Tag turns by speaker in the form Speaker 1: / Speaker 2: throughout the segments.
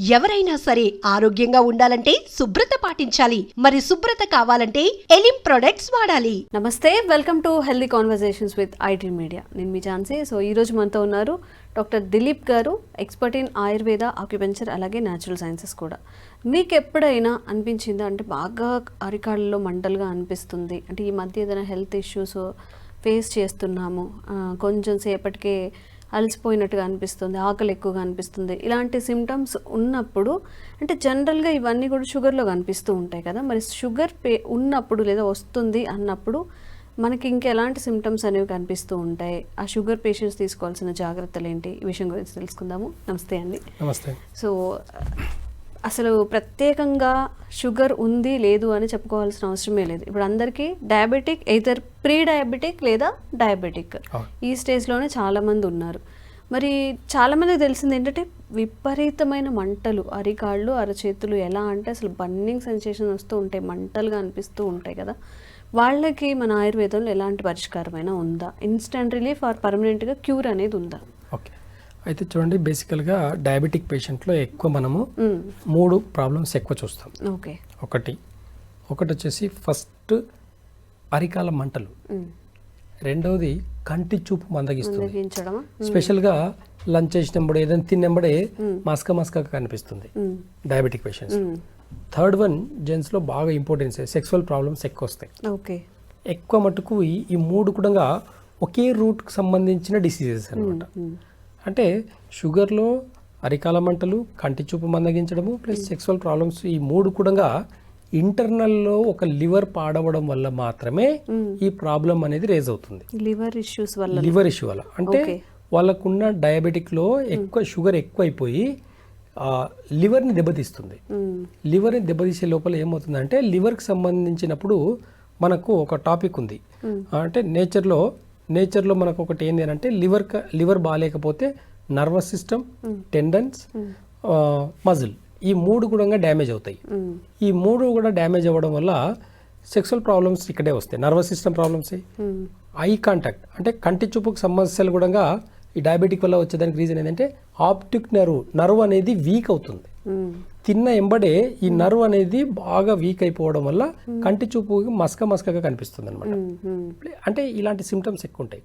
Speaker 1: ఎవరైనా సరే ఆరోగ్యంగా ఉండాలంటే శుభ్రత పాటించాలి. మరి శుభ్రత కావాలంటే ఎలిం ప్రొడక్ట్స్ వాడాలి.
Speaker 2: నమస్తే welcome to healthy conversations with IT media నేను మీ ఝాన్సీ. సో రోజు మనతో ఉన్నారు డాక్టర్ దిలీప్ గారు ఎక్స్పర్ట్ ఇన్ ఆయుర్వేద ఆక్యుపెంచర్ అలాగే న్యాచురల్ సైన్సెస్ కూడా. మీకు ఎప్పుడైనా అనిపించిందా? అంటే బాగా అరికాళ్ళలో మంటలుగా అనిపిస్తుంది. అంటే ఈ మధ్య ఏదైనా హెల్త్ ఇష్యూస్ ఫేస్ చేస్తున్నాము. కొంచెం సేపటికే అలసిపోయినట్టుగా అనిపిస్తుంది ఆకలి ఎక్కువగా అనిపిస్తుంది. ఇలాంటి సిమ్టమ్స్ ఉన్నప్పుడు అంటే జనరల్గా ఇవన్నీ కూడా షుగర్లో కనిపిస్తూ ఉంటాయి కదా. మరి షుగర్ పే ఉన్నప్పుడు లేదా వస్తుంది అన్నప్పుడు మనకి ఇంకెలాంటి సిమ్టమ్స్ అనేవి కనిపిస్తూ ఉంటాయి. ఆ షుగర్ పేషెంట్స్ తీసుకోవాల్సిన జాగ్రత్తలు ఏంటి? ఈ విషయం గురించి తెలుసుకుందాము. నమస్తే అండి.
Speaker 3: నమస్తే.
Speaker 2: సో అసలు ప్రత్యేకంగా షుగర్ ఉంది లేదు అని చెప్పుకోవాల్సిన అవసరమే లేదు. ఇప్పుడు అందరికీ డయాబెటిక్ ఎయితర్ ప్రీ డయాబెటిక్ లేదా డయాబెటిక్. ఈ స్టేజ్లోనే చాలామంది ఉన్నారు. మరి చాలామందికి తెలిసింది ఏంటంటే విపరీతమైన మంటలు అరికాళ్ళు అరచేతులు ఎలా అంటే అసలు బర్నింగ్ సెన్సేషన్ వస్తూ ఉంటాయి మంటలుగా అనిపిస్తూ ఉంటాయి కదా. వాళ్ళకి మన ఆయుర్వేదంలో ఎలాంటి పరిష్కారమైనా ఉందా? ఇన్స్టంట్ రిలీఫ్ ఆర్ పర్మనెంట్గా క్యూర్ అనేది ఉందా?
Speaker 3: ఓకే. అయితే చూడండి బేసికల్గా డయాబెటిక్ పేషెంట్లో ఎక్కువ మనము. మూడు ప్రాబ్లమ్స్ ఎక్కువ చూస్తాం.
Speaker 2: ఓకే.
Speaker 3: ఒకటి ఒకటి వచ్చేసి ఫస్ట్ అరికాల మంటలు. రెండవది కంటి చూపు మందగిస్తుంది. స్పెషల్గా లంచ్ చేసినప్పుడు ఏదైనా తిన్నప్పుడే మస్క మస్కగా కనిపిస్తుంది. Diabetic patients. థర్డ్ వన్ జెంట్స్లో బాగా ఇంపార్టెన్స్ సెక్సువల్ ప్రాబ్లమ్స్ ఎక్కువ వస్తాయి.
Speaker 2: ఓకే.
Speaker 3: ఎక్కువ మటుకు ఈ మూడు కూడా ఒకే రూట్కి సంబంధించిన డిసీజెస్ అనమాట. అంటే షుగర్లో అరికాల మంటలు కంటి చూపు మందగించడము ప్లస్ సెక్సువల్ ప్రాబ్లమ్స్ ఈ మూడు కూడా ఇంటర్నల్లో ఒక లివర్ పాడవడం వల్ల మాత్రమే ఈ ప్రాబ్లం అనేది రేజ్ అవుతుంది.
Speaker 2: లివర్ ఇష్యూస్ వల్ల
Speaker 3: లివర్ ఇష్యూ వల్ల. అంటే. వాళ్ళకున్న డయాబెటిక్లో ఎక్కువ షుగర్ ఎక్కువైపోయి ఆ, లివర్ని దెబ్బతీస్తుంది. లివర్ని దెబ్బతీసే లోపల ఏమవుతుందంటే లివర్కి సంబంధించినప్పుడు మనకు ఒక టాపిక్ ఉంది. అంటే నేచర్లో నేచర్లో మనకు ఒకటి ఏంటి అంటే లివర్ లివర్ బాగాలేకపోతే నర్వస్ సిస్టమ్ టెండన్స్ మజిల్. ఈ మూడు కూడా డ్యామేజ్ అవుతాయి. ఈ మూడు కూడా డ్యామేజ్ అవ్వడం వల్ల సెక్సువల్ ప్రాబ్లమ్స్ ఇక్కడే వస్తాయి. Nervous system problems. Eye contact అంటే కంటి చూపుకు సమస్యలు కూడా ఈ డయాబెటిక్ వల్ల వచ్చేదానికి రీజన్ ఏంటంటే ఆప్టిక్ నర్వ్ నర్వ్ అనేది వీక్ అవుతుంది. తిన్న ఎంబడే ఈ నర్వ్ అనేది బాగా వీక్ అయిపోవడం వల్ల కంటి చూపు మసక మసకగా కనిపిస్తుంది అనమాట. అంటే ఇలాంటి సిమ్టమ్స్ ఎక్కువ ఉంటాయి.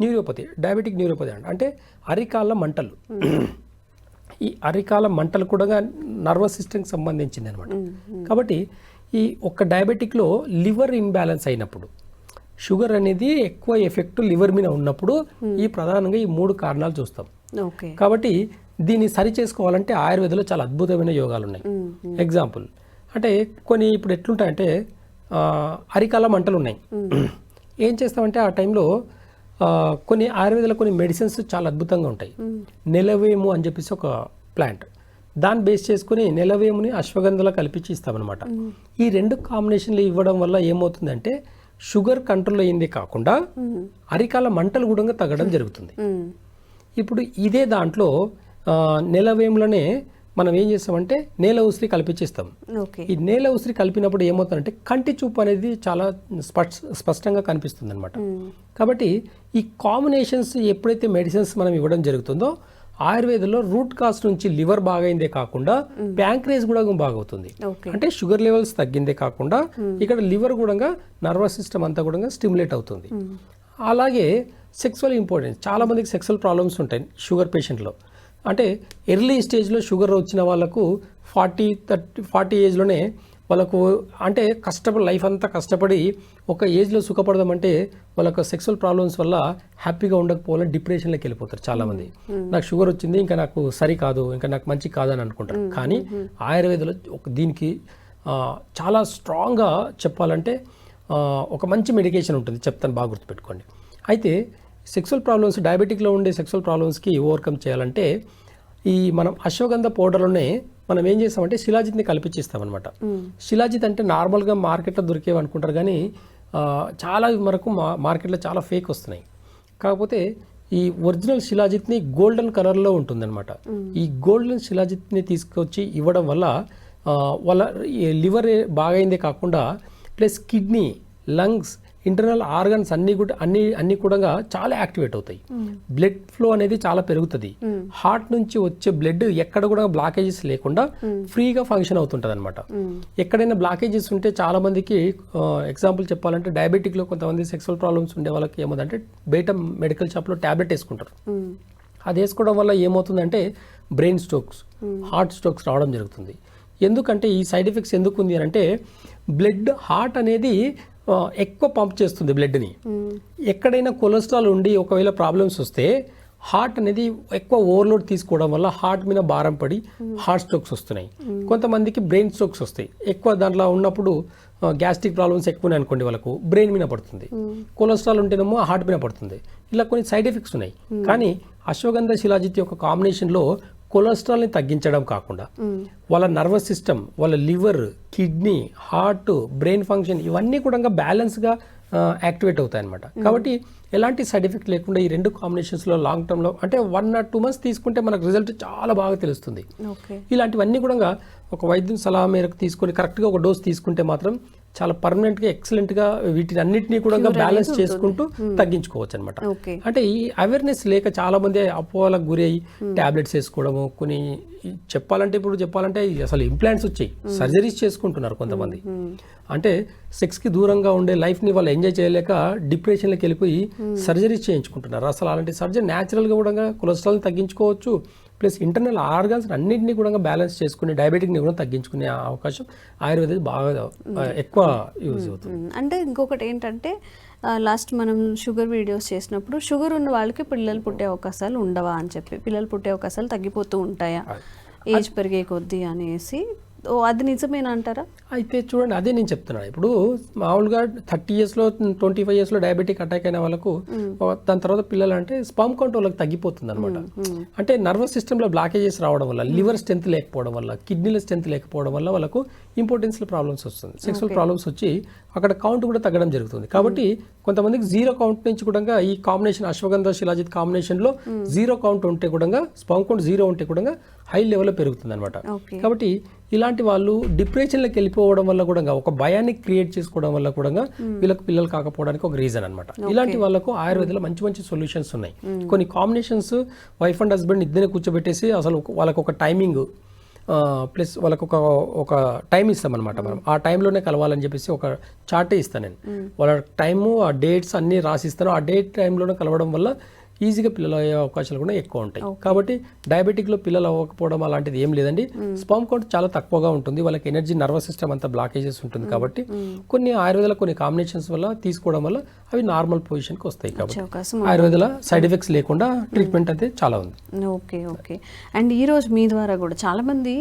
Speaker 3: న్యూరోపతి డయాబెటిక్ న్యూరోపతి అంట. అంటే అరికాల మంటలు. ఈ అరికాల మంటలు కూడా నర్వస్ సిస్టమ్కి సంబంధించింది అనమాట కాబట్టి ఈ ఒక్క డయాబెటిక్లో లివర్ ఇంబ్యాలెన్స్ అయినప్పుడు షుగర్ అనేది ఎక్కువ ఎఫెక్ట్ లివర్ మీద ఉన్నప్పుడు ఈ ప్రధానంగా ఈ మూడు కారణాలు చూస్తాం. కాబట్టి దీన్ని సరి చేసుకోవాలంటే ఆయుర్వేదంలో చాలా అద్భుతమైన యోగాలు ఉన్నాయి. ఎగ్జాంపుల్ అంటే కొన్ని ఇప్పుడు ఎట్లుంటాయంటే అరికాల మంటలు ఉన్నాయి. ఏం చేస్తామంటే ఆ టైంలో కొన్ని ఆయుర్వేదంలో కొన్ని మెడిసిన్స్ చాలా అద్భుతంగా ఉంటాయి. నెలవేము అని చెప్పేసి ఒక ప్లాంట్. దాన్ని బేస్ చేసుకుని నెలవేముని అశ్వగంధలో కలిపించి ఇస్తామన్నమాట. ఈ రెండు కాంబినేషన్లు ఇవ్వడం వల్ల ఏమవుతుందంటే షుగర్ కంట్రోల్ అయ్యిందే కాకుండా అరికాల మంటలు కూడా తగ్గడం జరుగుతుంది. ఇప్పుడు ఇదే దాంట్లో నెలవేములనే మనం ఏం చేస్తామంటే నేల ఉసిరి కలిపించేస్తాం.
Speaker 2: ఓకే.
Speaker 3: ఈ నేల ఉసిరి కలిపినప్పుడు ఏమవుతుందంటే కంటి చూపు అనేది చాలా స్పష్ట స్పష్టంగా కనిపిస్తుంది అనమాట. కాబట్టి ఈ కాంబినేషన్స్ ఎప్పుడైతే మెడిసిన్స్ మనం ఇవ్వడం జరుగుతుందో ఆయుర్వేదంలో రూట్ కాస్ నుంచి లివర్ బాగైందే కాకుండా ప్యాంక్రేజ్ కూడా బాగవుతుంది. అంటే షుగర్ లెవెల్స్ తగ్గిందే కాకుండా ఇక్కడ లివర్ కూడా నర్వస్ సిస్టమ్ అంతా కూడా స్టిమ్యులేట్ అవుతుంది. అలాగే సెక్సువల్ ఇంపార్టెన్స్ చాలా మందికి సెక్సువల్ ప్రాబ్లమ్స్ ఉంటాయి షుగర్ పేషెంట్లో. అంటే ఎర్లీ స్టేజ్లో షుగర్ వచ్చిన వాళ్ళకు ఫార్టీ థర్టీ ఫార్టీ ఏజ్లోనే వాళ్ళకు అంటే కష్టపడి లైఫ్ అంతా కష్టపడి ఒక ఏజ్లో సుఖపడదామంటే వాళ్ళకు సెక్సువల్ ప్రాబ్లమ్స్ వల్ల హ్యాపీగా ఉండకపోవాలని డిప్రెషన్లోకి వెళ్ళిపోతారు చాలామంది. నాకు షుగర్ వచ్చింది ఇంకా నాకు సరి కాదు ఇంకా నాకు మంచి కాదని అనుకుంటారు. కానీ ఆయుర్వేదంలో ఒక దీనికి చాలా స్ట్రాంగ్గా చెప్పాలంటే ఒక మంచి మెడికేషన్ ఉంటుంది. చెప్తాను బాగా గుర్తుపెట్టుకోండి. అయితే సెక్సువల్ ప్రాబ్లమ్స్ డయాబెటిక్లో ఉండే సెక్సువల్ ప్రాబ్లమ్స్కి ఓవర్కమ్ చేయాలంటే ఈ మనం అశ్వగంధ పౌడర్లోనే మనం ఏం చేస్తామంటే శిలాజిత్ని కల్పించిస్తామన్నమాట. శిలాజిత్ అంటే నార్మల్గా మార్కెట్లో దొరికేవి అనుకుంటారు కానీ చాలా మనకు మా మార్కెట్లో చాలా ఫేక్ వస్తున్నాయి. కాకపోతే ఈ ఒరిజినల్ శిలాజిత్ని గోల్డెన్ కలర్లో ఉంటుందన్నమాట. ఈ గోల్డెన్ శిలాజిత్ని తీసుకొచ్చి ఇవ్వడం వల్ల వాళ్ళ లివర్ బాగైందే కాకుండా plus kidney lungs internal organs అన్ని కూడా అన్ని అన్ని కూడా చాలా యాక్టివేట్ అవుతాయి. బ్లడ్ ఫ్లో అనేది చాలా పెరుగుతుంది. హార్ట్ నుంచి వచ్చే బ్లడ్ ఎక్కడ కూడా బ్లాకేజెస్ లేకుండా ఫ్రీగా ఫంక్షన్ అవుతుంటది అనమాట ఎక్కడైనా బ్లాకేజెస్ ఉంటే చాలా మందికి ఎగ్జాంపుల్ చెప్పాలంటే diabetic లో కొంతమంది సెక్సువల్ ప్రాబ్లమ్స్ ఉండే వాళ్ళకి ఏమవుతుందంటే బయట మెడికల్ షాప్లో ట్యాబ్లెట్ వేసుకుంటారు. అది వేసుకోవడం వల్ల ఏమవుతుందంటే బ్రెయిన్ స్ట్రోక్స్ హార్ట్ స్ట్రోక్స్ రావడం జరుగుతుంది. ఎందుకంటే ఈ సైడ్ ఎఫెక్ట్స్ ఎందుకు ఉంది అని అంటే బ్లడ్ హార్ట్ అనేది ఎక్కువ పంప్ చేస్తుంది బ్లడ్ని. ఎక్కడైనా కొలెస్ట్రాల్ ఉండి ఒకవేళ ప్రాబ్లమ్స్ వస్తే హార్ట్ అనేది ఎక్కువ ఓవర్లోడ్ తీసుకోవడం వల్ల హార్ట్ మీద భారం పడి హార్ట్ స్ట్రోక్స్ వస్తున్నాయి. కొంతమందికి బ్రెయిన్ స్ట్రోక్స్ వస్తాయి. ఎక్కువ దాంట్లో ఉన్నప్పుడు గ్యాస్ట్రిక్ ప్రాబ్లమ్స్ ఎక్కువ ఉన్నాయి అనుకోండి వాళ్ళకు. బ్రెయిన్ మీద పడుతుంది. కొలెస్ట్రాల్ ఉంటేనేమో హార్ట్ మీద పడుతుంది. ఇలా కొన్ని సైడ్ ఎఫెక్ట్స్ ఉన్నాయి. కానీ అశ్వగంధ శిలాజిత్ యొక్క కాంబినేషన్లో కొలెస్ట్రాల్ని తగ్గించడం కాకుండా వాళ్ళ నర్వస్ సిస్టమ్ వాళ్ళ liver kidney heart brain function ఇవన్నీ కూడా బ్యాలెన్స్గా యాక్టివేట్ అవుతాయి అనమాట కాబట్టి ఎలాంటి సైడ్ ఎఫెక్ట్ లేకుండా ఈ రెండు కాంబినేషన్స్లో లాంగ్ టర్మ్లో అంటే వన్ ఆర్ టూ మంత్స్ తీసుకుంటే మనకు రిజల్ట్ చాలా బాగా తెలుస్తుంది. ఇలాంటివన్నీ కూడా ఒక వైద్యం సలహా మేరకు తీసుకొని కరెక్ట్గా ఒక డోస్ తీసుకుంటే మాత్రం చాలా పర్మనెంట్గా ఎక్సలెంట్గా వీటిని అన్నిటినీ కూడా బ్యాలెన్స్ చేసుకుంటూ తగ్గించుకోవచ్చు అనమాట అంటే ఈ అవేర్నెస్ లేక చాలా మంది అపోహలకు గురి అయ్యి టాబ్లెట్స్ వేసుకోవడము కొన్ని చెప్పాలంటే ఇప్పుడు చెప్పాలంటే అసలు ఇంప్లాంట్స్ వచ్చాయి. సర్జరీస్ చేసుకుంటున్నారు కొంతమంది. అంటే సెక్స్కి దూరంగా ఉండే లైఫ్ని వాళ్ళు ఎంజాయ్ చేయలేక డిప్రెషన్లోకి వెళ్ళిపోయి సర్జరీస్ చేయించుకుంటున్నారు. అసలు అలాంటి సర్జరీ న్యాచురల్గా కూడా కొలెస్ట్రాల్ తగ్గించుకోవచ్చు. ప్లస్ ఇంటర్నల్ ఆర్గాన్స్ అన్నింటినీ కూడా బ్యాలెన్స్ చేసుకుని డయాబెటిక్ని కూడా తగ్గించుకునే అవకాశం ఆయుర్వేద బాగా ఎక్కువ యూజ్ అవుతుంది.
Speaker 2: అంటే ఇంకొకటి ఏంటంటే లాస్ట్ మనం షుగర్ వీడియోస్ చేసినప్పుడు షుగర్ ఉన్న వాళ్ళకి పిల్లలు పుట్టే అవకాశాలు ఉండవా అని చెప్పి పిల్లలు పుట్టే అవకాశాలు తగ్గిపోతూ ఉంటాయా? ఏజ్ పెరిగే కొద్దీ అనేసి అది నిజమేనా అంటారా?
Speaker 3: అయితే చూడండి అదే నేను చెప్తున్నాను. ఇప్పుడు మామూలుగా థర్టీ ఇయర్స్లో ట్వంటీ ఫైవ్ ఇయర్స్లో డయాబెటిక్ అటాక్ అయిన వాళ్ళకు దాని తర్వాత పిల్లలు అంటే స్పమ్ కౌంట్ వాళ్ళకి తగ్గిపోతుంది అనమాట అంటే నర్వస్ సిస్టంలో బ్లాకేజెస్ రావడం వల్ల లివర్ స్ట్రెంత్ లేకపోవడం వల్ల కిడ్నీల స్ట్రెంత్ లేకపోవడం వల్ల వాళ్ళకు ఇంపార్టెన్స్ ప్రాబ్లమ్స్ వస్తుంది. సెక్సువల్ ప్రాబ్లమ్స్ వచ్చి అక్కడ కౌంట్ కూడా తగ్గడం జరుగుతుంది. కాబట్టి కొంతమందికి జీరో కౌంట్ నుంచి కూడా ఈ కాంబినేషన్ అశ్వగంధ శిలాజిత్ కాంబినేషన్లో జీరో కౌంట్ ఉంటే కూడా స్పమ్ కౌంట్ జీరో ఉంటే కూడా హై లెవెల్లో పెరుగుతుంది అనమాట కాబట్టి ఇలాంటి వాళ్ళు డిప్రెషన్లోకి వెళ్ళిపోవడం వల్ల కూడా ఒక భయాన్ని క్రియేట్ చేసుకోవడం వల్ల కూడా వీళ్ళకి పిల్లలు కాకపోవడానికి ఒక రీజన్ అనమాట ఇలాంటి వాళ్ళకు ఆయుర్వేదంలో మంచి మంచి సొల్యూషన్స్ ఉన్నాయి. కొన్ని కాంబినేషన్స్ వైఫ్ అండ్ హస్బెండ్ ఇద్దరిని కూర్చోబెట్టేసి అసలు వాళ్ళకు ఒక టైమింగ్ ప్లస్ వాళ్ళకు ఒక ఒక టైం ఇస్తాం అనమాట మనం ఆ టైంలోనే కలవాలని చెప్పేసి ఒక చార్టే ఇస్తాను నేను. వాళ్ళ టైము ఆ డేట్స్ అన్నీ రాసిస్తాను. ఆ డేట్ టైంలోనే కలవడం వల్ల ఈజీగా పిల్లలు అయ్యే అవకాశాలు కూడా ఎక్కువ ఉంటాయి. కాబట్టి డయాబెటిక్లో పిల్లలు అవ్వకపోవడం అలాంటిది ఏం లేదండి. స్పామ్ కౌంట్ చాలా తక్కువగా ఉంటుంది. వాళ్ళకి ఎనర్జీ నర్వస్ సిస్టమ్ అంతా బ్లాకేజెస్ ఉంటుంది కాబట్టి కొన్ని ఆయుర్వేదాల కొన్ని కాంబినేషన్స్ వల్ల తీసుకోవడం వల్ల అవి నార్మల్ పొజిషన్కి వస్తాయి కాబట్టి ఆయుర్వేదాల సైడ్ ఎఫెక్ట్స్ లేకుండా ట్రీట్మెంట్ అయితే చాలా ఉంది.
Speaker 2: Okay okay. అండ్ ఈ రోజు మీ ద్వారా కూడా చాలా మంది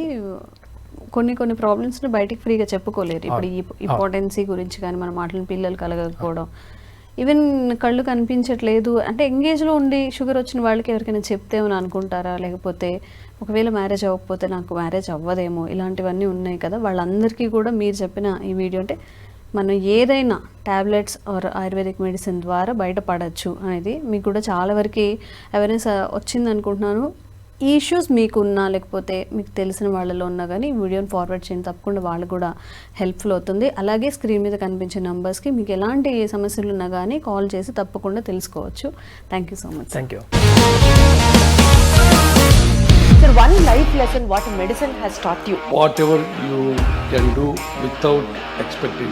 Speaker 2: కొన్ని కొన్ని ప్రాబ్లమ్స్ని బయటికి ఫ్రీగా చెప్పుకోలేరు. ఇప్పుడు ఈ ఇంపార్టెన్సీ గురించి కానీ మన మాటలను పిల్లలు కలగకపోవడం ఈవెన్ కళ్ళు కనిపించట్లేదు. అంటే ఎంగేజ్లో ఉండి షుగర్ వచ్చిన వాళ్ళకి ఎవరికైనా చెప్తేమని అనుకుంటారా? లేకపోతే ఒకవేళ మ్యారేజ్ అవ్వకపోతే నాకు మ్యారేజ్ అవ్వదేమో? ఇలాంటివన్నీ ఉన్నాయి కదా. వాళ్ళందరికీ కూడా మీరు చెప్పిన ఈ వీడియో అంటే మనం ఏదైనా టాబ్లెట్స్ ఆర్ ఆయుర్వేదిక్ మెడిసిన్ ద్వారా బయటపడచ్చు అనేది మీకు కూడా చాలా వరకు అవేర్నెస్ వచ్చింది అనుకుంటున్నాను ఈ ఇష్యూస్ మీకున్నా లేకపోతే మీకు తెలిసిన వాళ్ళలో ఉన్నా కానీ ఈ వీడియోని ఫార్వర్డ్ చేయండి. తప్పకుండా వాళ్ళకు కూడా హెల్ప్ఫుల్ అవుతుంది. అలాగే స్క్రీన్ మీద కనిపించే నంబర్స్కి మీకు ఎలాంటి సమస్యలు ఉన్నా కానీ కాల్ చేసి తప్పకుండా తెలుసుకోవచ్చు. Thank you so much
Speaker 3: thank you
Speaker 4: Sir, one life lesson what medicine has taught you.
Speaker 5: whatever you can do without expecting.